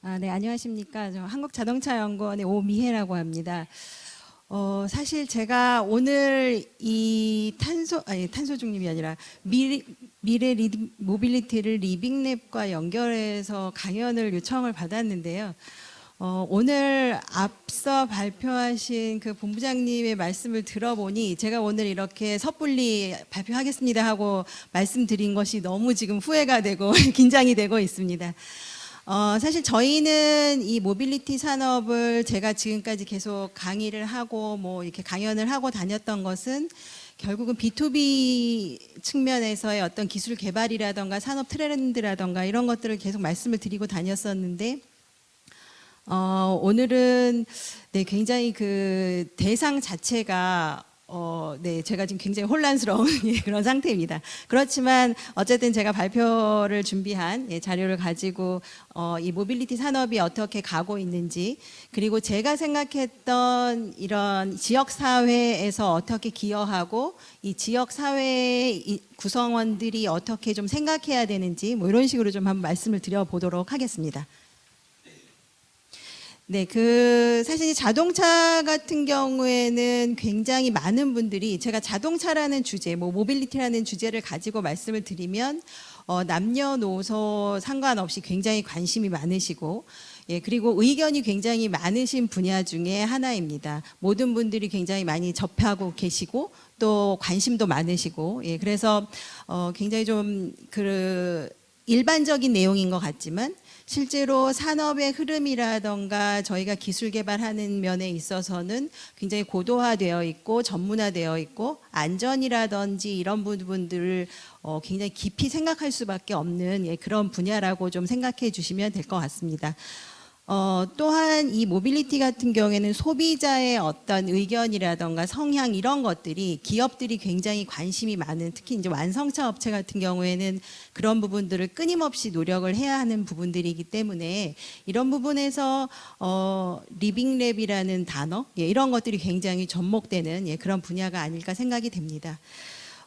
아, 네, 안녕하십니까. 저 한국자동차연구원의 오미혜라고 합니다. 어, 사실 제가 오늘 이 탄소, 아니, 탄소 중립이 아니라 미래, 미래 리, 모빌리티를 리빙랩과 연결해서 강연을 요청을 받았는데요. 어, 오늘 앞서 발표하신 그 본부장님의 말씀을 들어보니 제가 오늘 이렇게 섣불리 발표하겠습니다 하고 말씀드린 것이 너무 지금 후회가 되고 긴장이 되고 있습니다. 어, 사실 저희는 이 모빌리티 산업을 제가 지금까지 계속 강의를 하고 뭐 이렇게 강연을 하고 다녔던 것은 결국은 B2B 측면에서의 어떤 기술 개발이라던가 산업 트렌드라던가 이런 것들을 계속 말씀을 드리고 다녔었는데 어, 오늘은 네, 굉장히 그 대상 자체가 어, 네, 제가 지금 굉장히 혼란스러운 예, 그런 상태입니다. 그렇지만 어쨌든 제가 발표를 준비한 예, 자료를 가지고 어, 이 모빌리티 산업이 어떻게 가고 있는지 그리고 제가 생각했던 이런 지역 사회에서 어떻게 기여하고 이 지역 사회 의 구성원들이 어떻게 좀 생각해야 되는지 뭐 이런 식으로 좀 한번 말씀을 드려보도록 하겠습니다. 네, 그 사실 이 자동차 같은 경우에는 굉장히 많은 분들이 제가 자동차라는 주제, 뭐 모빌리티라는 주제를 가지고 말씀을 드리면 어, 남녀노소 상관없이 굉장히 관심이 많으시고 예, 그리고 의견이 굉장히 많으신 분야 중에 하나입니다. 모든 분들이 굉장히 많이 접하고 계시고 또 관심도 많으시고 예, 그래서 어, 굉장히 좀그 일반적인 내용인 것 같지만 실제로 산업의 흐름이라던가 저희가 기술 개발하는 면에 있어서는 굉장히 고도화되어 있고 전문화되어 있고 안전이라든지 이런 부분들을 어, 굉장히 깊이 생각할 수밖에 없는 예, 그런 분야라고 좀 생각해 주시면 될 것 같습니다. 어, 또한 이 모빌리티 같은 경우에는 소비자의 어떤 의견이라던가 성향 이런 것들이 기업들이 굉장히 관심이 많은 특히 이제 완성차 업체 같은 경우에는 그런 부분들을 끊임없이 노력을 해야 하는 부분들이기 때문에 이런 부분에서 어, 리빙랩이라는 단어 예, 이런 것들이 굉장히 접목되는 예, 그런 분야가 아닐까 생각이 됩니다.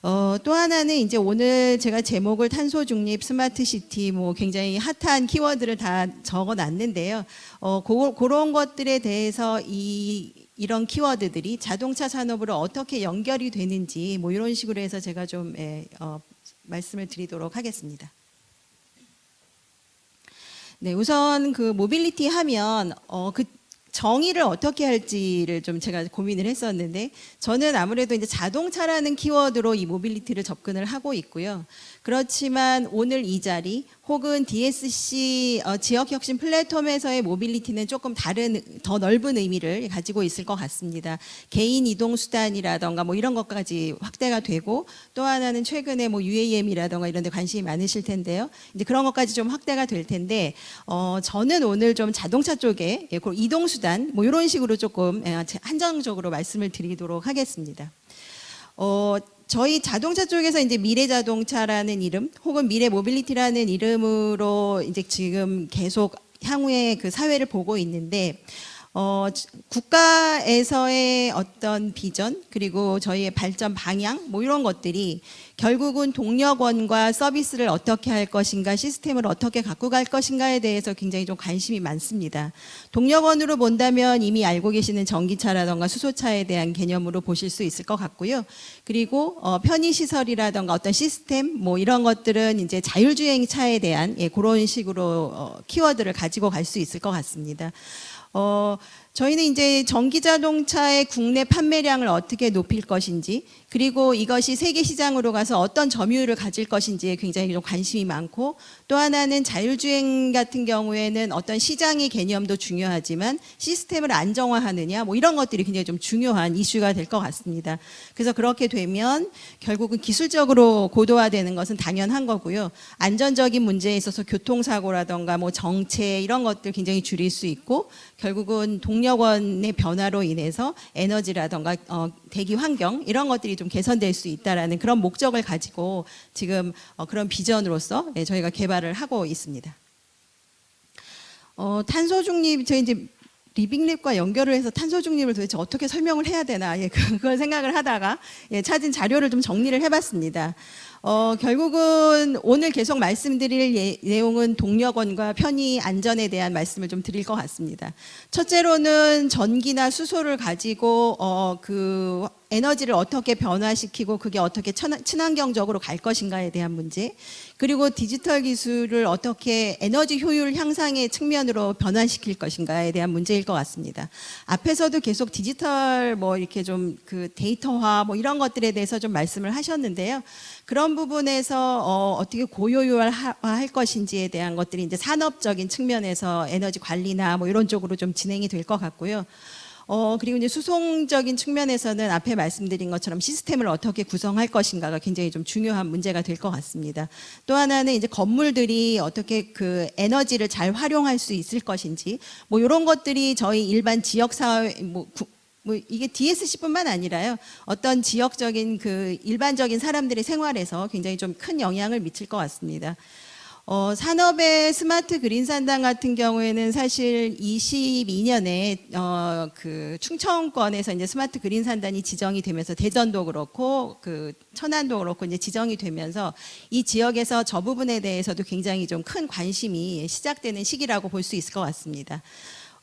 어, 또 하나는 이제 오늘 제가 제목을 탄소 중립 스마트 시티 뭐 굉장히 핫한 키워드를 다 적어 놨는데요. 어, 고, 그런 것들에 대해서 이 이런 키워드들이 자동차 산업으로 어떻게 연결이 되는지 뭐 이런 식으로 해서 제가 좀 예, 어, 말씀을 드리도록 하겠습니다. 네, 우선 그 모빌리티 하면 어, 그 정의를 어떻게 할지를 좀 제가 고민을 했었는데 저는 아무래도 이제 자동차라는 키워드로 이 모빌리티를 접근을 하고 있고요. 그렇지만 오늘 이 자리 혹은 DSC 어, 지역혁신 플랫폼에서의 모빌리티는 조금 다른 더 넓은 의미를 가지고 있을 것 같습니다. 개인 이동 수단이라던가 뭐 이런 것까지 확대가 되고 또 하나는 최근에 뭐 UAM이라던가 이런 데 관심이 많으실 텐데요. 이제 그런 것까지 좀 확대가 될 텐데 어, 저는 오늘 좀 자동차 쪽에 예, 그 이동 수단 뭐 이런 식으로 조금 예, 한정적으로 말씀을 드리도록 하겠습니다. 어, 저희 자동차 쪽에서 이제 미래 자동차라는 이름 혹은 미래 모빌리티라는 이름으로 이제 지금 계속 향후에 그 사회를 보고 있는데 어, 국가에서의 어떤 비전 그리고 저희의 발전 방향 뭐 이런 것들이 결국은 동력원과 서비스를 어떻게 할 것인가 시스템을 어떻게 갖고 갈 것인가에 대해서 굉장히 좀 관심이 많습니다. 동력원으로 본다면 이미 알고 계시는 전기차라던가 수소차에 대한 개념으로 보실 수 있을 것 같고요. 그리고 어, 편의시설이라던가 어떤 시스템 뭐 이런 것들은 이제 자율주행 차에 대한 예, 그런 식으로 어, 키워드를 가지고 갈 수 있을 것 같습니다. 어, 저희는 이제 전기 자동차의 국내 판매량을 어떻게 높일 것인지 그리고 이것이 세계 시장으로 가서 어떤 점유율을 가질 것인지에 굉장히 좀 관심이 많고 또 하나는 자율주행 같은 경우에는 어떤 시장의 개념도 중요하지만 시스템을 안정화하느냐 뭐 이런 것들이 굉장히 좀 중요한 이슈가 될 것 같습니다. 그래서 그렇게 되면 결국은 기술적으로 고도화되는 것은 당연한 거고요. 안전적인 문제에 있어서 교통사고라던가 뭐 정체 이런 것들 굉장히 줄일 수 있고 결국은 동 력원의 변화로 인해서 에너지라던가 어, 대기 환경 이런 것들이 좀 개선될 수 있다라는 그런 목적을 가지고 지금 어, 그런 비전으로서 예, 저희가 개발을 하고 있습니다. 어, 탄소 중립 저희 이제 리빙랩과 연결을 해서 탄소 중립을 도대체 어떻게 설명을 해야 되나 예, 그걸 생각을 하다가 예, 찾은 자료를 좀 정리를 해봤습니다. 어, 결국은 오늘 계속 말씀드릴 예- 내용은 동력원과 편의 안전에 대한 말씀을 좀 드릴 것 같습니다. 첫째로는 전기나 수소를 가지고 어, 그 에너지를 어떻게 변화시키고 그게 어떻게 천- 친환경적으로 갈 것인가에 대한 문제 그리고 디지털 기술을 어떻게 에너지 효율 향상의 측면으로 변환시킬 것인가에 대한 문제일 것 같습니다. 앞에서도 계속 디지털 뭐 이렇게 좀 그 데이터화 뭐 이런 것들에 대해서 좀 말씀을 하셨는데요. 그런 부분에서 어, 어떻게 고효율화할 것인지에 대한 것들이 이제 산업적인 측면에서 에너지 관리나 뭐 이런 쪽으로 좀 진행이 될 것 같고요. 어, 그리고 이제 수송적인 측면에서는 앞에 말씀드린 것처럼 시스템을 어떻게 구성할 것인가가 굉장히 좀 중요한 문제가 될 것 같습니다. 또 하나는 이제 건물들이 어떻게 그 에너지를 잘 활용할 수 있을 것인지 뭐 이런 것들이 저희 일반 지역 사회 뭐, 구- 뭐 이게 DSC뿐만 아니라요. 어떤 지역적인 그 일반적인 사람들의 생활에서 굉장히 좀 큰 영향을 미칠 것 같습니다. 어, 산업의 스마트 그린 산당 같은 경우에는 사실 22년에 어, 그 충청권에서 이제 스마트 그린 산단이 지정이 되면서 대전도 그렇고 그 천안도 그렇고 이제 지정이 되면서 이 지역에서 저 부분에 대해서도 굉장히 좀 큰 관심이 시작되는 시기라고 볼 수 있을 것 같습니다.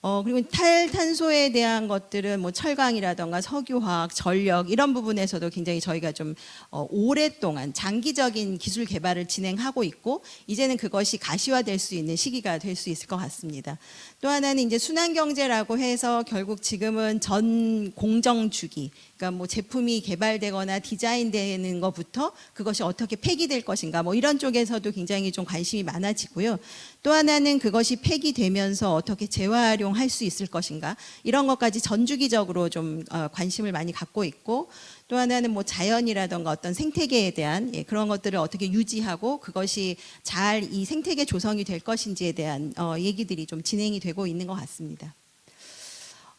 어, 그리고 탈탄소에 대한 것들은 뭐 철강이라던가 석유화학, 전력 이런 부분에서도 굉장히 저희가 좀 어, 오랫동안 장기적인 기술 개발을 진행하고 있고 이제는 그것이 가시화될 수 있는 시기가 될 수 있을 것 같습니다. 또 하나는 이제 순환 경제라고 해서 결국 지금은 전 공정 주기 그러니까 뭐 제품이 개발되거나 디자인되는 것부터 그것이 어떻게 폐기될 것인가 뭐 이런 쪽에서도 굉장히 좀 관심이 많아지고요. 또 하나는 그것이 폐기되면서 어떻게 재활용할 수 있을 것인가 이런 것까지 전주기적으로 좀 어, 관심을 많이 갖고 있고 또 하나는 뭐 자연이라던가 어떤 생태계에 대한 예, 그런 것들을 어떻게 유지하고 그것이 잘 이 생태계 조성이 될 것인지에 대한 어, 얘기들이 좀 진행이 되고 있는 것 같습니다.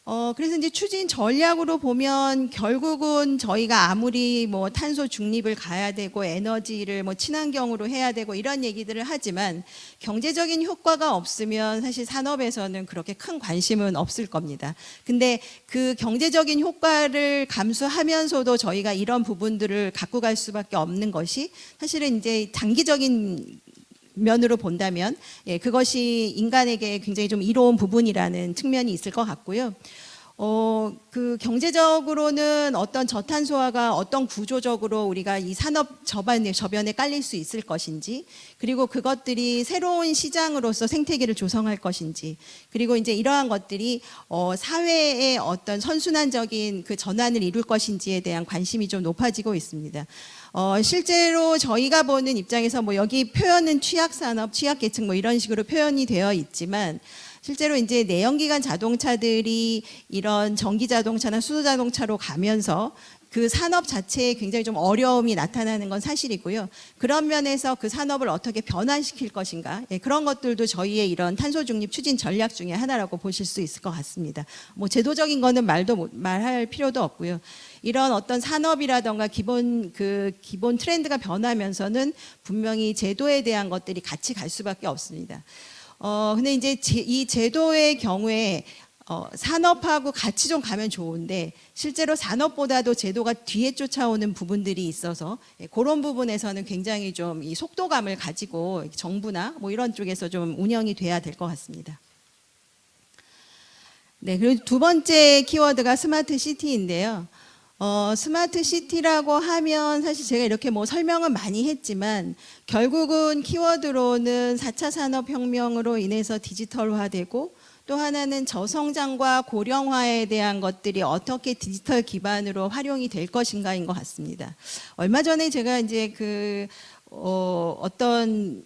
어, 그래서 이제 추진 전략으로 보면 결국은 저희가 아무리 뭐 탄소 중립을 가야 되고 에너지를 뭐 친환경으로 해야 되고 이런 얘기들을 하지만 경제적인 효과가 없으면 사실 산업에서는 그렇게 큰 관심은 없을 겁니다. 근데 그 경제적인 효과를 감수하면서도 저희가 이런 부분들을 갖고 갈 수밖에 없는 것이 사실은 이제 장기적인 면으로 본다면 예, 그것이 인간에게 굉장히 좀 이로운 부분이라는 측면이 있을 것 같고요. 어, 그 경제적으로는 어떤 저탄소화가 어떤 구조적으로 우리가 이 산업 저변에, 저변에 깔릴 수 있을 것인지, 그리고 그것들이 새로운 시장으로서 생태계를 조성할 것인지, 그리고 이제 이러한 것들이 어, 사회의 어떤 선순환적인 그 전환을 이룰 것인지에 대한 관심이 좀 높아지고 있습니다. 어, 실제로 저희가 보는 입장에서 뭐 여기 표현은 취약산업, 취약계층 뭐 이런 식으로 표현이 되어 있지만 실제로 이제 내연기관 자동차들이 이런 전기 자동차나 수소 자동차로 가면서 그 산업 자체에 굉장히 좀 어려움이 나타나는 건 사실이고요. 그런 면에서 그 산업을 어떻게 변환시킬 것인가 예, 그런 것들도 저희의 이런 탄소 중립 추진 전략 중에 하나라고 보실 수 있을 것 같습니다. 뭐 제도적인 거는 말도 못- 말할 필요도 없고요. 이런 어떤 산업이라던가 기본 그 기본 트렌드가 변하면서는 분명히 제도에 대한 것들이 같이 갈 수밖에 없습니다. 어 근데 이제 제, 이 제도의 경우에 어, 산업하고 같이 좀 가면 좋은데 실제로 산업보다도 제도가 뒤에 쫓아오는 부분들이 있어서 예, 그런 부분에서는 굉장히 좀 이 속도감을 가지고 정부나 뭐 이런 쪽에서 좀 운영이 돼야 될 것 같습니다. 네, 그리고 두 번째 키워드가 스마트 시티인데요. 어, 스마트 시티라고 하면 사실 제가 이렇게 뭐 설명은 많이 했지만 결국은 키워드로는 4차 산업혁명으로 인해서 디지털화되고 또 하나는 저성장과 고령화에 대한 것들이 어떻게 디지털 기반으로 활용이 될 것인가인 것 같습니다. 얼마 전에 제가 이제 그, 어, 어떤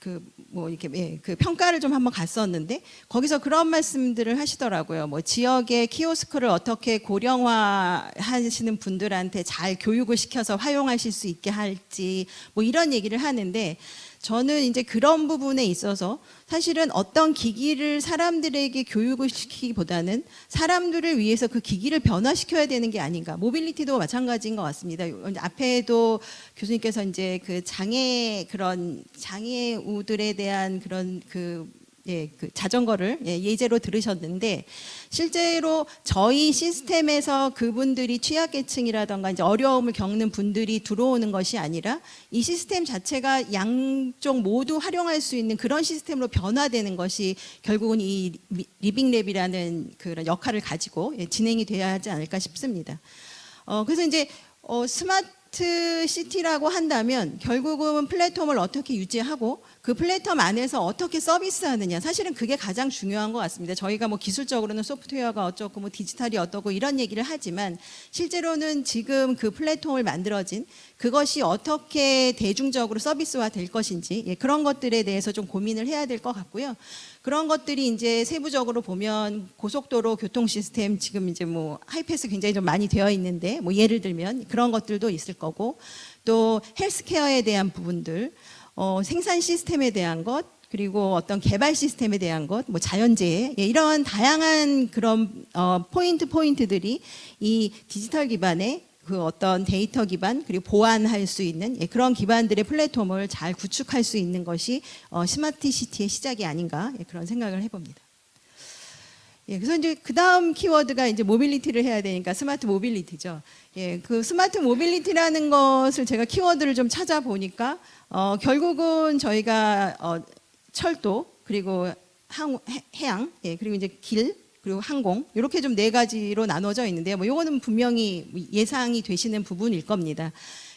그 뭐 이렇게 예, 그 평가를 좀 한번 갔었는데 거기서 그런 말씀들을 하시더라고요. 뭐 지역의 키오스크를 어떻게 고령화 하시는 분들한테 잘 교육을 시켜서 활용하실 수 있게 할지 뭐 이런 얘기를 하는데 저는 이제 그런 부분에 있어서 사실은 어떤 기기를 사람들에게 교육을 시키기보다는 사람들을 위해서 그 기기를 변화시켜야 되는 게 아닌가. 모빌리티도 마찬가지인 것 같습니다. 앞에도 교수님께서 이제 그 장애 그런 장애우들에 대한 그런 그 예, 그 자전거를 예, 예제로 들으셨는데 실제로 저희 시스템에서 그분들이 취약계층이라던가 이제 어려움을 겪는 분들이 들어오는 것이 아니라 이 시스템 자체가 양쪽 모두 활용할 수 있는 그런 시스템으로 변화되는 것이 결국은 이 리- 리빙랩이라는 그런 역할을 가지고 예, 진행이 돼야 하지 않을까 싶습니다. 어, 그래서 이제 어, 스마트 시티라고 한다면 결국은 플랫폼을 어떻게 유지하고 그 플랫폼 안에서 어떻게 서비스하느냐 사실은 그게 가장 중요한 것 같습니다. 저희가 뭐 기술적으로는 소프트웨어가 어쩌고 뭐 디지털이 어떠고 이런 얘기를 하지만 실제로는 지금 그 플랫폼을 만들어진 그것이 어떻게 대중적으로 서비스화 될 것인지 예, 그런 것들에 대해서 좀 고민을 해야 될 것 같고요. 그런 것들이 이제 세부적으로 보면 고속도로 교통 시스템 지금 이제 뭐 하이패스 굉장히 좀 많이 되어 있는데 뭐 예를 들면 그런 것들도 있을 거고 또 헬스케어에 대한 부분들 어, 생산 시스템에 대한 것 그리고 어떤 개발 시스템에 대한 것, 뭐 자연재해 예, 이러한 다양한 그런 어, 포인트 포인트들이 이 디지털 기반의 그 어떤 데이터 기반 그리고 보완할 수 있는 예, 그런 기반들의 플랫폼을 잘 구축할 수 있는 것이 어, 스마트 시티의 시작이 아닌가 예, 그런 생각을 해봅니다. 예, 그래서 이제 그 다음 키워드가 이제 모빌리티를 해야 되니까 스마트 모빌리티죠. 예, 그 스마트 모빌리티라는 것을 제가 키워드를 좀 찾아보니까 어, 결국은 저희가 어, 철도 그리고 항, 해- 해양 예, 그리고 이제 길 그리고 항공 이렇게 좀 네 가지로 나눠져 있는데요. 뭐 이거는 분명히 예상이 되시는 부분일 겁니다.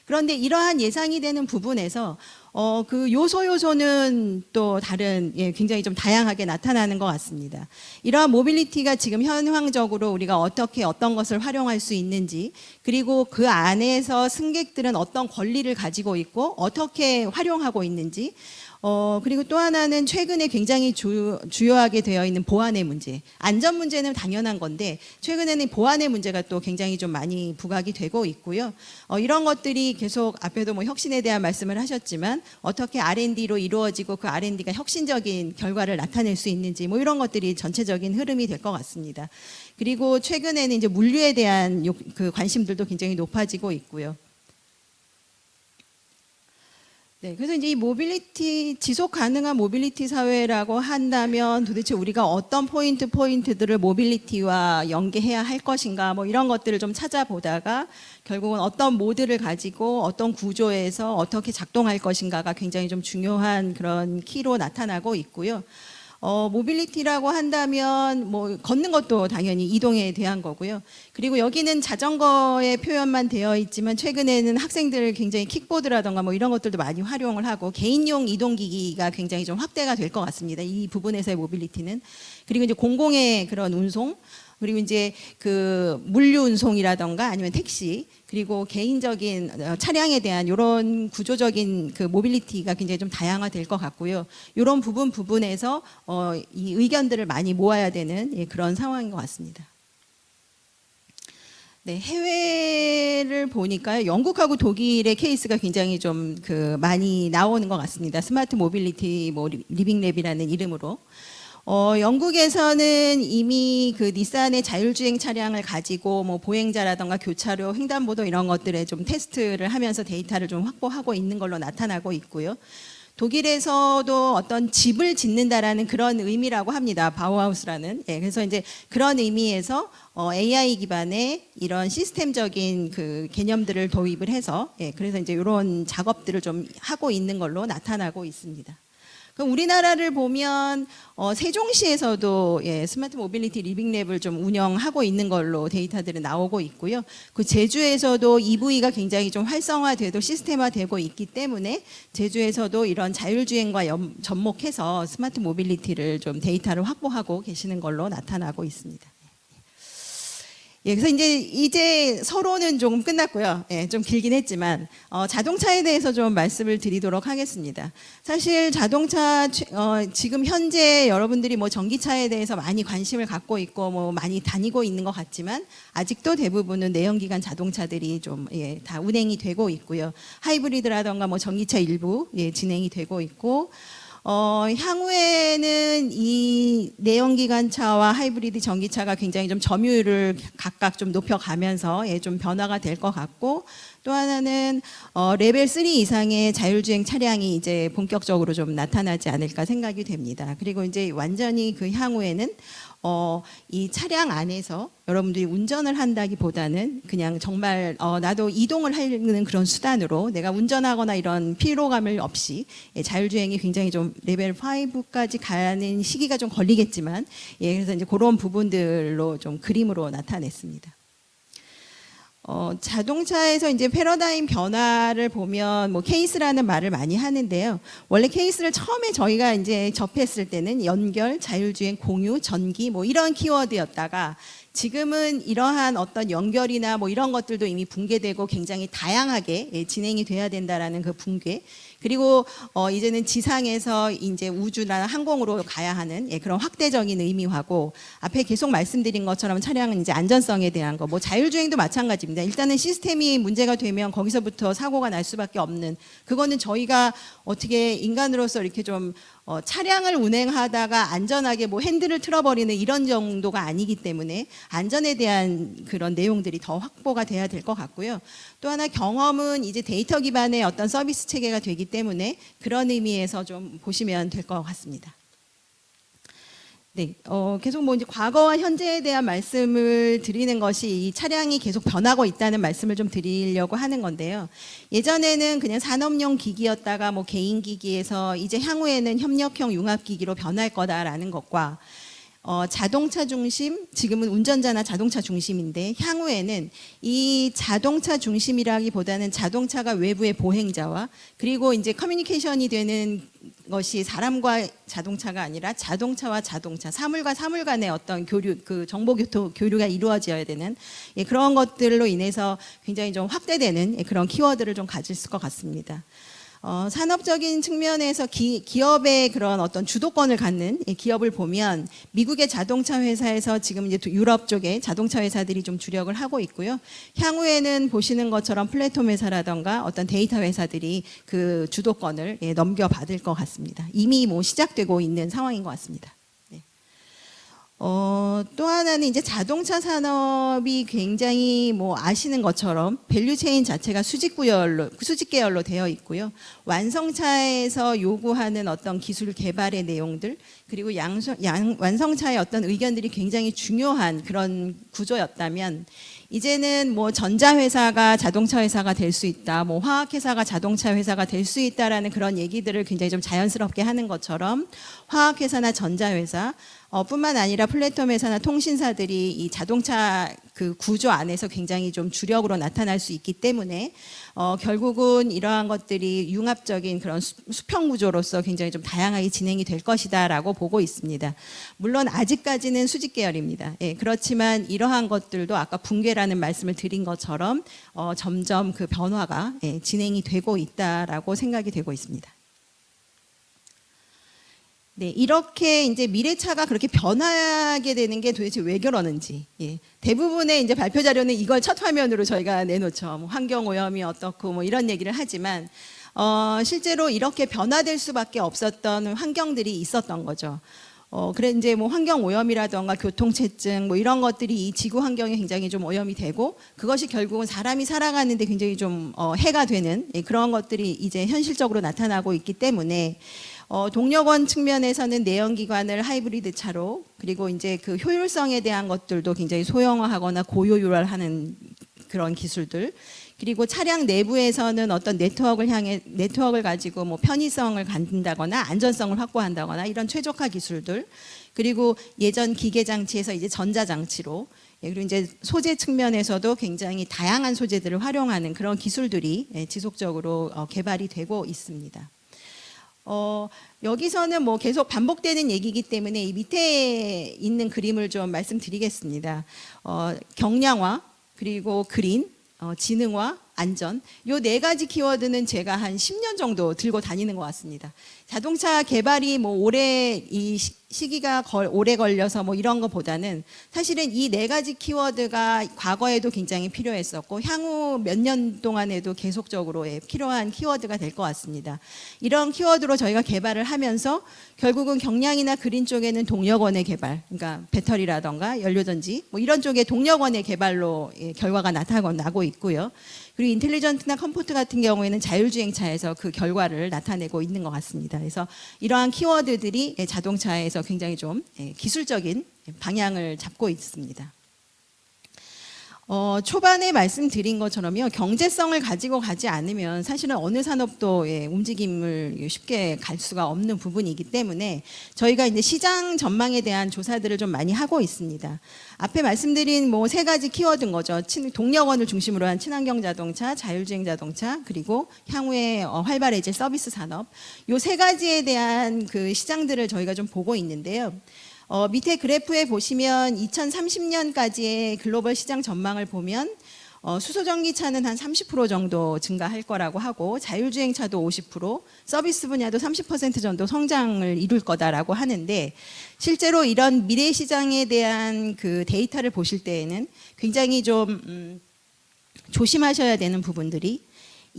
그런데 이러한 예상이 되는 부분에서 어, 그 요소 요소는 또 다른 예, 굉장히 좀 다양하게 나타나는 것 같습니다. 이러한 모빌리티가 지금 현황적으로 우리가 어떻게 어떤 것을 활용할 수 있는지 그리고 그 안에서 승객들은 어떤 권리를 가지고 있고 어떻게 활용하고 있는지 어, 그리고 또 하나는 최근에 굉장히 주, 주요하게 되어 있는 보안의 문제. 안전 문제는 당연한 건데, 최근에는 보안의 문제가 또 굉장히 좀 많이 부각이 되고 있고요. 어, 이런 것들이 계속 앞에도 뭐 혁신에 대한 말씀을 하셨지만, 어떻게 R&D로 이루어지고 그 R&D가 혁신적인 결과를 나타낼 수 있는지, 뭐 이런 것들이 전체적인 흐름이 될 것 같습니다. 그리고 최근에는 이제 물류에 대한 요- 그 관심들도 굉장히 높아지고 있고요. 네, 그래서 이제 이 모빌리티 지속 가능한 모빌리티 사회라고 한다면 도대체 우리가 어떤 포인트 포인트들을 모빌리티와 연계해야 할 것인가 뭐 이런 것들을 좀 찾아보다가 결국은 어떤 모드를 가지고 어떤 구조에서 어떻게 작동할 것인가가 굉장히 좀 중요한 그런 키로 나타나고 있고요. 어, 모빌리티라고 한다면 뭐 걷는 것도 당연히 이동에 대한 거고요. 그리고 여기는 자전거의 표현만 되어 있지만 최근에는 학생들 굉장히 킥보드라던가 뭐 이런 것들도 많이 활용을 하고 개인용 이동기기가 굉장히 좀 확대가 될 것 같습니다. 이 부분에서의 모빌리티는 그리고 이제 공공의 그런 운송 그리고 이제 그 물류 운송이라던가 아니면 택시 그리고 개인적인 어, 차량에 대한 이런 구조적인 그 모빌리티가 굉장히 좀 다양화될 것 같고요. 이런 부분 부분에서 어, 이 의견들을 많이 모아야 되는 예, 그런 상황인 것 같습니다. 네, 해외를 보니까요. 영국하고 독일의 케이스가 굉장히 좀 그 많이 나오는 것 같습니다. 스마트 모빌리티 뭐 리- 리빙랩이라는 이름으로. 어, 영국에서는 이미 그 닛산의 자율주행 차량을 가지고 뭐 보행자라던가 교차로 횡단보도 이런 것들에 좀 테스트를 하면서 데이터를 좀 확보하고 있는 걸로 나타나고 있고요. 독일에서도 어떤 집을 짓는다라는 그런 의미라고 합니다. 바우하우스라는. 예, 그래서 이제 그런 의미에서 어, AI 기반의 이런 시스템적인 그 개념들을 도입을 해서 예, 그래서 이제 이런 작업들을 좀 하고 있는 걸로 나타나고 있습니다. 그럼 우리나라를 보면 어, 세종시에서도 예, 스마트 모빌리티 리빙랩을 좀 운영하고 있는 걸로 데이터들이 나오고 있고요. 그 제주에서도 EV가 굉장히 좀 활성화되고 시스템화되고 있기 때문에 제주에서도 이런 자율주행과 연- 접목해서 스마트 모빌리티를 좀 데이터를 확보하고 계시는 걸로 나타나고 있습니다. 예, 그래서 이제 이제 서로는 조금 끝났고요. 예, 좀 길긴 했지만 어, 자동차에 대해서 좀 말씀을 드리도록 하겠습니다. 사실 자동차 최- 어, 지금 현재 여러분들이 뭐 전기차에 대해서 많이 관심을 갖고 있고 뭐 많이 다니고 있는 것 같지만 아직도 대부분은 내연기관 자동차들이 좀 예, 다 운행이 되고 있고요. 하이브리드라던가 뭐 전기차 일부 예, 진행이 되고 있고. 어, 향후에는 이 내연기관차와 하이브리드 전기차가 굉장히 좀 점유율을 각각 좀 높여가면서 예, 좀 변화가 될 것 같고 또 하나는 어, 레벨 3 이상의 자율주행 차량이 이제 본격적으로 좀 나타나지 않을까 생각이 됩니다. 그리고 이제 완전히 그 향후에는 어, 이 차량 안에서 여러분들이 운전을 한다기보다는 그냥 정말 어, 나도 이동을 하는 그런 수단으로 내가 운전하거나 이런 피로감을 없이 예, 자율주행이 굉장히 좀 레벨 5까지 가는 시기가 좀 걸리겠지만 예, 그래서 이제 그런 부분들로 좀 그림으로 나타냈습니다. 어, 자동차에서 이제 패러다임 변화를 보면 뭐 케이스라는 말을 많이 하는데요. 원래 케이스를 처음에 저희가 이제 접했을 때는 연결, 자율주행, 공유, 전기 뭐 이런 키워드였다가 지금은 이러한 어떤 연결이나 뭐 이런 것들도 이미 붕괴되고 굉장히 다양하게 예, 진행이 돼야 된다라는 그 붕괴 그리고 어 이제는 지상에서 이제 우주나 항공으로 가야 하는 예, 그런 확대적인 의미화고 앞에 계속 말씀드린 것처럼 차량은 이제 안전성에 대한 거 뭐 자율주행도 마찬가지입니다. 일단은 시스템이 문제가 되면 거기서부터 사고가 날 수밖에 없는 그거는 저희가 어떻게 인간으로서 이렇게 좀 어, 차량을 운행하다가 안전하게 뭐 핸들을 틀어버리는 이런 정도가 아니기 때문에 안전에 대한 그런 내용들이 더 확보가 돼야 될 것 같고요. 또 하나 경험은 이제 데이터 기반의 어떤 서비스 체계가 되기 때문에 그런 의미에서 좀 보시면 될 것 같습니다. 네, 어, 계속 뭐 이제 과거와 현재에 대한 말씀을 드리는 것이 이 차량이 계속 변하고 있다는 말씀을 좀 드리려고 하는 건데요. 예전에는 그냥 산업용 기기였다가 뭐 개인 기기에서 이제 향후에는 협력형 융합 기기로 변할 거다라는 것과 어, 자동차 중심, 지금은 운전자나 자동차 중심인데 향후에는 이 자동차 중심이라기보다는 자동차가 외부의 보행자와 그리고 이제 커뮤니케이션이 되는 것이 사람과 자동차가 아니라 자동차와 자동차, 사물과 사물 간의 어떤 교류, 그 정보 교토, 교류가 이루어져야 되는 예, 그런 것들로 인해서 굉장히 좀 확대되는 예, 그런 키워드를 좀 가질 것 같습니다. 어, 산업적인 측면에서 기, 기업의 그런 어떤 주도권을 갖는 예, 기업을 보면 미국의 자동차 회사에서 지금 이제 유럽 쪽에 자동차 회사들이 좀 주력을 하고 있고요. 향후에는 보시는 것처럼 플랫폼 회사라던가 어떤 데이터 회사들이 그 주도권을 예, 넘겨받을 것 같습니다. 이미 뭐 시작되고 있는 상황인 것 같습니다. 네. 어, 또 하나는 이제 자동차 산업이 굉장히 뭐 아시는 것처럼 밸류 체인 자체가 수직 구열로 수직 계열로 되어 있고요. 완성차에서 요구하는 어떤 기술 개발의 내용들 그리고 양성, 양, 완성차의 어떤 의견들이 굉장히 중요한 그런 구조였다면 이제는 뭐 전자회사가 자동차 회사가 될 수 있다, 뭐 화학회사가 자동차 회사가 될 수 있다라는 그런 얘기들을 굉장히 좀 자연스럽게 하는 것처럼 화학회사나 전자회사 어, 뿐만 아니라 플랫폼 회사나 통신사들이 이 자동차 그 구조 안에서 굉장히 좀 주력으로 나타날 수 있기 때문에 어, 결국은 이러한 것들이 융합적인 그런 수, 수평 구조로서 굉장히 좀 다양하게 진행이 될 것이다라고 보고 있습니다. 물론 아직까지는 수직 계열입니다. 예, 그렇지만 이러한 것들도 아까 붕괴라는 말씀을 드린 것처럼 어, 점점 그 변화가 예, 진행이 되고 있다라고 생각이 되고 있습니다. 네, 이렇게 이제 미래차가 그렇게 변하게 되는 게 도대체 왜 그러는지. 예, 대부분의 이제 발표 자료는 이걸 첫 화면으로 저희가 내놓죠. 뭐 환경 오염이 어떻고 뭐 이런 얘기를 하지만 어, 실제로 이렇게 변화될 수밖에 없었던 환경들이 있었던 거죠. 어, 그래 이제 뭐 환경 오염이라던가 교통체증 뭐 이런 것들이 이 지구 환경에 굉장히 좀 오염이 되고 그것이 결국은 사람이 살아가는데 굉장히 좀 어, 해가 되는 예, 그런 것들이 이제 현실적으로 나타나고 있기 때문에 어, 동력원 측면에서는 내연기관을 하이브리드 차로 그리고 이제 그 효율성에 대한 것들도 굉장히 소형화하거나 고효율화하는 그런 기술들. 그리고 차량 내부에서는 어떤 네트워크를 향해 네트워크를 가지고 뭐 편의성을 갖는다거나 안전성을 확보한다거나 이런 최적화 기술들. 그리고 예전 기계 장치에서 이제 전자 장치로. 예, 그리고 이제 소재 측면에서도 굉장히 다양한 소재들을 활용하는 그런 기술들이 예, 지속적으로 어, 개발이 되고 있습니다. 어, 여기서는 뭐 계속 반복되는 얘기이기 때문에 이 밑에 있는 그림을 좀 말씀드리겠습니다. 어, 경량화, 그리고 그린, 어, 지능화, 안전. 요 네 가지 키워드는 제가 한 10년 정도 들고 다니는 것 같습니다. 자동차 개발이 뭐 올해 이 시기가 걸- 오래 걸려서 뭐 이런 것보다는 사실은 이 네 가지 키워드가 과거에도 굉장히 필요했었고 향후 몇 년 동안에도 계속적으로 예, 필요한 키워드가 될 것 같습니다. 이런 키워드로 저희가 개발을 하면서 결국은 경량이나 그린 쪽에는 동력원의 개발, 그러니까 배터리라던가 연료전지 뭐 이런 쪽에 동력원의 개발로 예, 결과가 나타나고 있고요. 그리고 인텔리전트나 컴포트 같은 경우에는 자율주행차에서 그 결과를 나타내고 있는 것 같습니다. 그래서 이러한 키워드들이 예, 자동차에서 굉장히 좀 예, 기술적인 방향을 잡고 있습니다. 어, 초반에 말씀드린 것처럼요, 경제성을 가지고 가지 않으면 사실은 어느 산업도 예, 움직임을 쉽게 갈 수가 없는 부분이기 때문에 저희가 이제 시장 전망에 대한 조사들을 좀 많이 하고 있습니다. 앞에 말씀드린 뭐 세 가지 키워드인 거죠. 친- 동력원을 중심으로 한 친환경 자동차, 자율주행 자동차, 그리고 향후에 어, 활발해질 서비스 산업. 요 세 가지에 대한 그 시장들을 저희가 좀 보고 있는데요. 어, 밑에 그래프에 보시면 2030년까지의 글로벌 시장 전망을 보면 어, 수소전기차는 한 30% 정도 증가할 거라고 하고 자율주행차도 50%, 서비스 분야도 30% 정도 성장을 이룰 거다라고 하는데 실제로 이런 미래 시장에 대한 그 데이터를 보실 때에는 굉장히 좀 음, 조심하셔야 되는 부분들이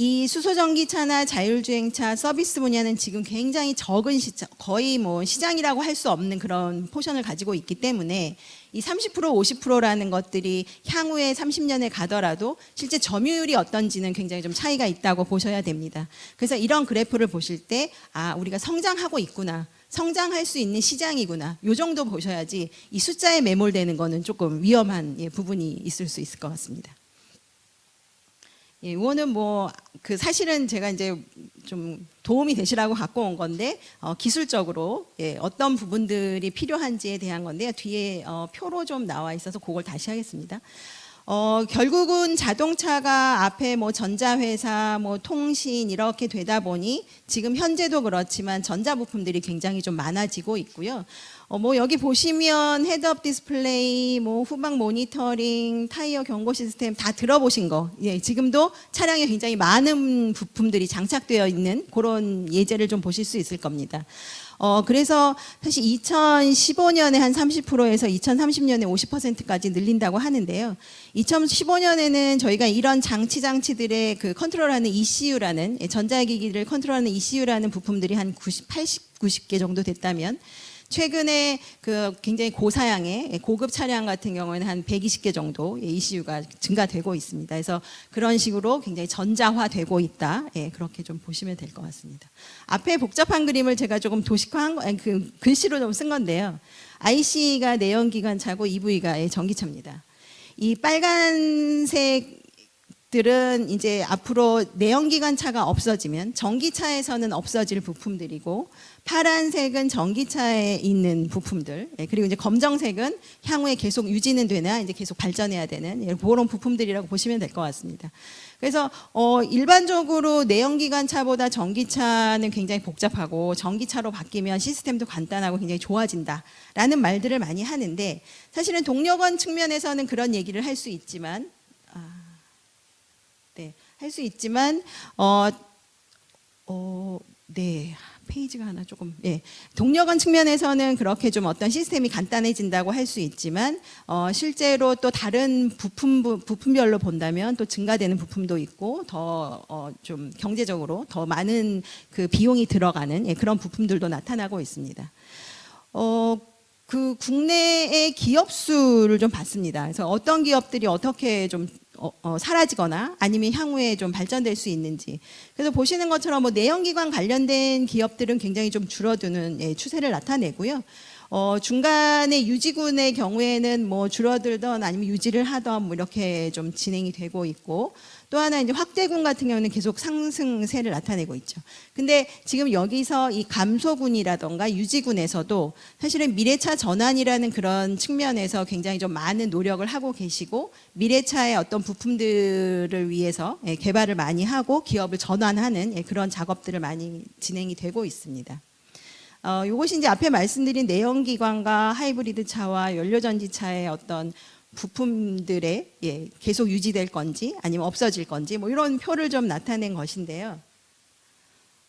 이 수소전기차나 자율주행차 서비스 분야는 지금 굉장히 적은 시장, 거의 뭐 시장이라고 할 수 없는 그런 포션을 가지고 있기 때문에 이 30% 50%라는 것들이 향후에 30년에 가더라도 실제 점유율이 어떤지는 굉장히 좀 차이가 있다고 보셔야 됩니다. 그래서 이런 그래프를 보실 때 아, 우리가 성장하고 있구나. 성장할 수 있는 시장이구나. 요 정도 보셔야지 이 숫자에 매몰되는 거는 조금 위험한 예, 부분이 있을 수 있을 것 같습니다. 예, 이거는 뭐 그 사실은 제가 이제 좀 도움이 되시라고 갖고 온 건데 어, 기술적으로 예, 어떤 부분들이 필요한지에 대한 건데요. 뒤에 어, 표로 좀 나와 있어서 그걸 다시 하겠습니다. 어, 결국은 자동차가 앞에 뭐 전자회사, 뭐 통신 이렇게 되다 보니 지금 현재도 그렇지만 전자부품들이 굉장히 좀 많아지고 있고요. 어, 뭐 여기 보시면 헤드업 디스플레이, 뭐 후방 모니터링, 타이어 경고 시스템 다 들어보신 거. 예, 지금도 차량에 굉장히 많은 부품들이 장착되어 있는 그런 예제를 좀 보실 수 있을 겁니다. 어, 그래서 사실 2015년에 한 30%에서 2030년에 50%까지 늘린다고 하는데요. 2015년에는 저희가 이런 장치 장치들의 그 컨트롤하는 ECU라는 예, 전자기기를 컨트롤하는 ECU라는 부품들이 한 90, 80, 90개 정도 됐다면 최근에 그 굉장히 고사양의 예, 고급 차량 같은 경우에는 한 120개 정도 ECU가 증가되고 있습니다. 그래서 그런 식으로 굉장히 전자화되고 있다. 예, 그렇게 좀 보시면 될 것 같습니다. 앞에 복잡한 그림을 제가 조금 도식화한 거, 그 글씨로 좀 쓴 건데요. IC가 내연기관차고 EV가 예, 전기차입니다. 이 빨간색 들은 이제 앞으로 내연기관차가 없어지면 전기차에서는 없어질 부품들이고 파란색은 전기차에 있는 부품들 예, 그리고 이제 검정색은 향후에 계속 유지는 되나 이제 계속 발전해야 되는 예, 그런 부품들이라고 보시면 될 것 같습니다. 그래서 어, 일반적으로 내연기관차보다 전기차는 굉장히 복잡하고 전기차로 바뀌면 시스템도 간단하고 굉장히 좋아진다라는 말들을 많이 하는데 사실은 동력원 측면에서는 그런 얘기를 할 수 있지만 네, 할 수 있지만 어, 어, 네. 페이지가 하나 조금 예. 동력원 측면에서는 그렇게 좀 어떤 시스템이 간단해진다고 할 수 있지만 어, 실제로 또 다른 부품 부품별로 본다면 또 증가되는 부품도 있고 더 어, 좀 경제적으로 더 많은 그 비용이 들어가는 예, 그런 부품들도 나타나고 있습니다. 어, 그 국내의 기업 수를 좀 봤습니다. 그래서 어떤 기업들이 어떻게 좀 어, 어, 사라지거나 아니면 향후에 좀 발전될 수 있는지. 그래서 보시는 것처럼 뭐 내연기관 관련된 기업들은 굉장히 좀 줄어드는 예, 추세를 나타내고요. 어, 중간에 유지군의 경우에는 뭐 줄어들던 아니면 유지를 하던 뭐 이렇게 좀 진행이 되고 있고 또 하나 이제 확대군 같은 경우는 계속 상승세를 나타내고 있죠. 근데 지금 여기서 이 감소군이라던가 유지군에서도 사실은 미래차 전환이라는 그런 측면에서 굉장히 좀 많은 노력을 하고 계시고 미래차의 어떤 부품들을 위해서 예, 개발을 많이 하고 기업을 전환하는 예, 그런 작업들을 많이 진행이 되고 있습니다. 어, 이것이 이제 앞에 말씀드린 내연기관과 하이브리드 차와 연료전지차의 어떤 부품들의 예, 계속 유지될 건지 아니면 없어질 건지 뭐 이런 표를 좀 나타낸 것인데요.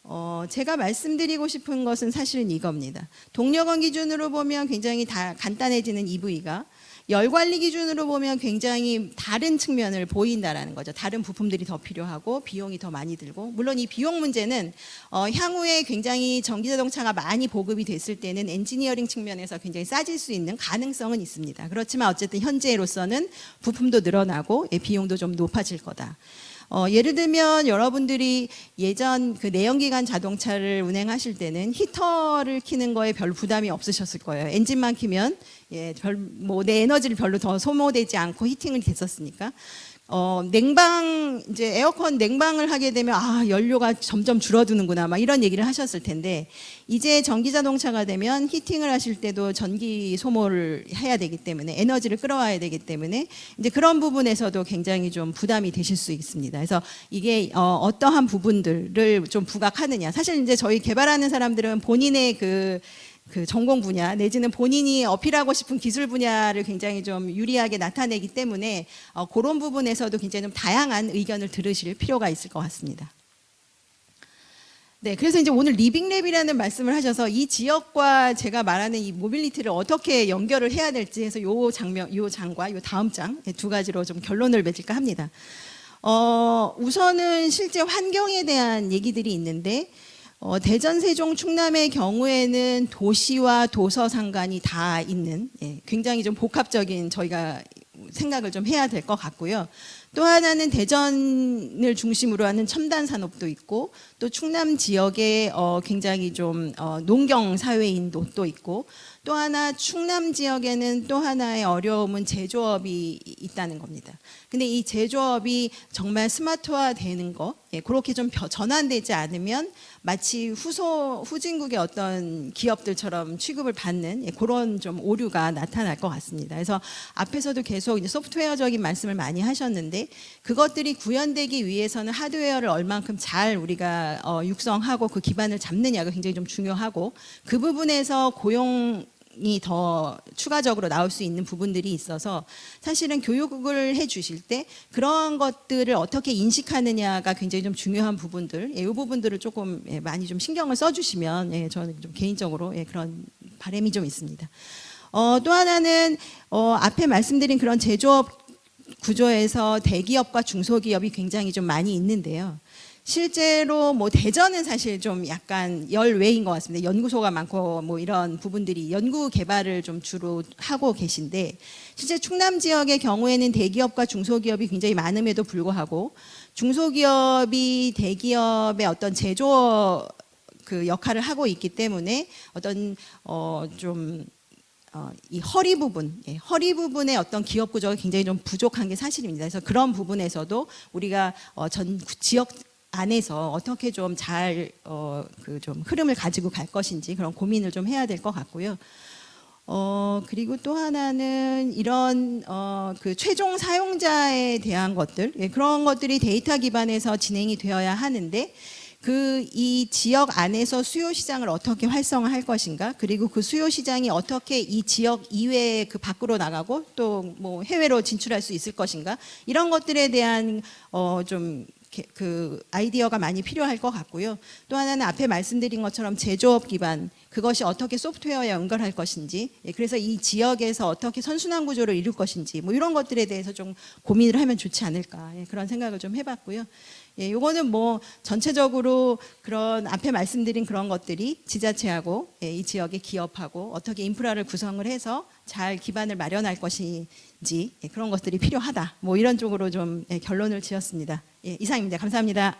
어, 제가 말씀드리고 싶은 것은 사실은 이겁니다. 동력원 기준으로 보면 굉장히 다 간단해지는 EV가 열 관리 기준으로 보면 굉장히 다른 측면을 보인다라는 거죠. 다른 부품들이 더 필요하고 비용이 더 많이 들고 물론 이 비용 문제는 어, 향후에 굉장히 전기 자동차가 많이 보급이 됐을 때는 엔지니어링 측면에서 굉장히 싸질 수 있는 가능성은 있습니다. 그렇지만 어쨌든 현재로서는 부품도 늘어나고 예, 비용도 좀 높아질 거다. 어, 예를 들면 여러분들이 예전 그 내연기관 자동차를 운행하실 때는 히터를 키는 거에 별 부담이 없으셨을 거예요. 엔진만 키면 예, 별뭐내 에너지를 별로 더 소모되지 않고 히팅을 됐었으니까. 어, 냉방 이제 에어컨 냉방을 하게 되면 아, 연료가 점점 줄어드는구나. 막 이런 얘기를 하셨을 텐데 이제 전기 자동차가 되면 히팅을 하실 때도 전기 소모를 해야 되기 때문에 에너지를 끌어와야 되기 때문에 이제 그런 부분에서도 굉장히 좀 부담이 되실 수 있습니다. 그래서 이게 어, 어떠한 부분들을 좀 부각하느냐. 사실 이제 저희 개발하는 사람들은 본인의 그 그 전공 분야 내지는 본인이 어필하고 싶은 기술 분야를 굉장히 좀 유리하게 나타내기 때문에 어, 그런 부분에서도 굉장히 좀 다양한 의견을 들으실 필요가 있을 것 같습니다. 네, 그래서 이제 오늘 리빙랩이라는 말씀을 하셔서 이 지역과 제가 말하는 이 모빌리티를 어떻게 연결을 해야 될지 해서 요 장면, 요 장과 요 다음 장 두 가지로 좀 결론을 맺을까 합니다. 어, 우선은 실제 환경에 대한 얘기들이 있는데 어, 대전, 세종, 충남의 경우에는 도시와 도서 상관이 다 있는 예, 굉장히 좀 복합적인 저희가 생각을 좀 해야 될 것 같고요. 또 하나는 대전을 중심으로 하는 첨단 산업도 있고 또 충남 지역에 어, 굉장히 좀 어, 농경 사회인도 또 있고 또 하나 충남 지역에는 또 하나의 어려움은 제조업이 있다는 겁니다. 근데 이 제조업이 정말 스마트화 되는 거, 예, 그렇게 좀 벼- 전환되지 않으면 마치 후소, 후진국의 어떤 기업들처럼 취급을 받는 예, 그런 좀 오류가 나타날 것 같습니다. 그래서 앞에서도 계속 소프트웨어적인 말씀을 많이 하셨는데 그것들이 구현되기 위해서는 하드웨어를 얼만큼 잘 우리가 어, 육성하고 그 기반을 잡느냐가 굉장히 좀 중요하고 그 부분에서 고용 이더 추가적으로 나올 수 있는 부분들이 있어서 사실은 교육을 해 주실 때 그런 것들을 어떻게 인식하느냐가 굉장히 좀 중요한 부분들, 예, 이 부분들을 조금 예, 많이 좀 신경을 써 주시면 예, 저는 좀 개인적으로 예, 그런 바람이 좀 있습니다. 어, 또 하나는 어, 앞에 말씀드린 그런 제조업 구조에서 대기업과 중소기업이 굉장히 좀 많이 있는데요. 실제로 뭐 대전은 사실 좀 약간 열외인 것 같습니다. 연구소가 많고 뭐 이런 부분들이 연구 개발을 좀 주로 하고 계신데 실제 충남 지역의 경우에는 대기업과 중소기업이 굉장히 많음에도 불구하고 중소기업이 대기업의 어떤 제조 그 역할을 하고 있기 때문에 어떤 어좀 어, 이 허리 부분, 예, 허리 부분의 어떤 기업 구조가 굉장히 좀 부족한 게 사실입니다. 그래서 그런 부분에서도 우리가 어, 전 지역 안에서 어떻게 좀 잘 어, 그 좀 흐름을 가지고 갈 것인지 그런 고민을 좀 해야 될 것 같고요. 어, 그리고 또 하나는 이런 어, 그 최종 사용자에 대한 것들, 예, 그런 것들이 데이터 기반에서 진행이 되어야 하는데 그 이 지역 안에서 수요 시장을 어떻게 활성화할 것인가? 그리고 그 수요 시장이 어떻게 이 지역 이외에 그 밖으로 나가고 또 뭐 해외로 진출할 수 있을 것인가? 이런 것들에 대한 어좀 그 아이디어가 많이 필요할 것 같고요. 또 하나는 앞에 말씀드린 것처럼 제조업 기반 그것이 어떻게 소프트웨어에 연결할 것인지 예, 그래서 이 지역에서 어떻게 선순환 구조를 이룰 것인지 뭐 이런 것들에 대해서 좀 고민을 하면 좋지 않을까 예, 그런 생각을 좀 해봤고요. 예, 요거는 뭐 전체적으로 그런 앞에 말씀드린 그런 것들이 지자체하고 예, 이 지역의 기업하고 어떻게 인프라를 구성을 해서 잘 기반을 마련할 것인지 예, 그런 것들이 필요하다. 뭐 이런 쪽으로 좀 예, 결론을 지었습니다. 예, 이상입니다. 감사합니다.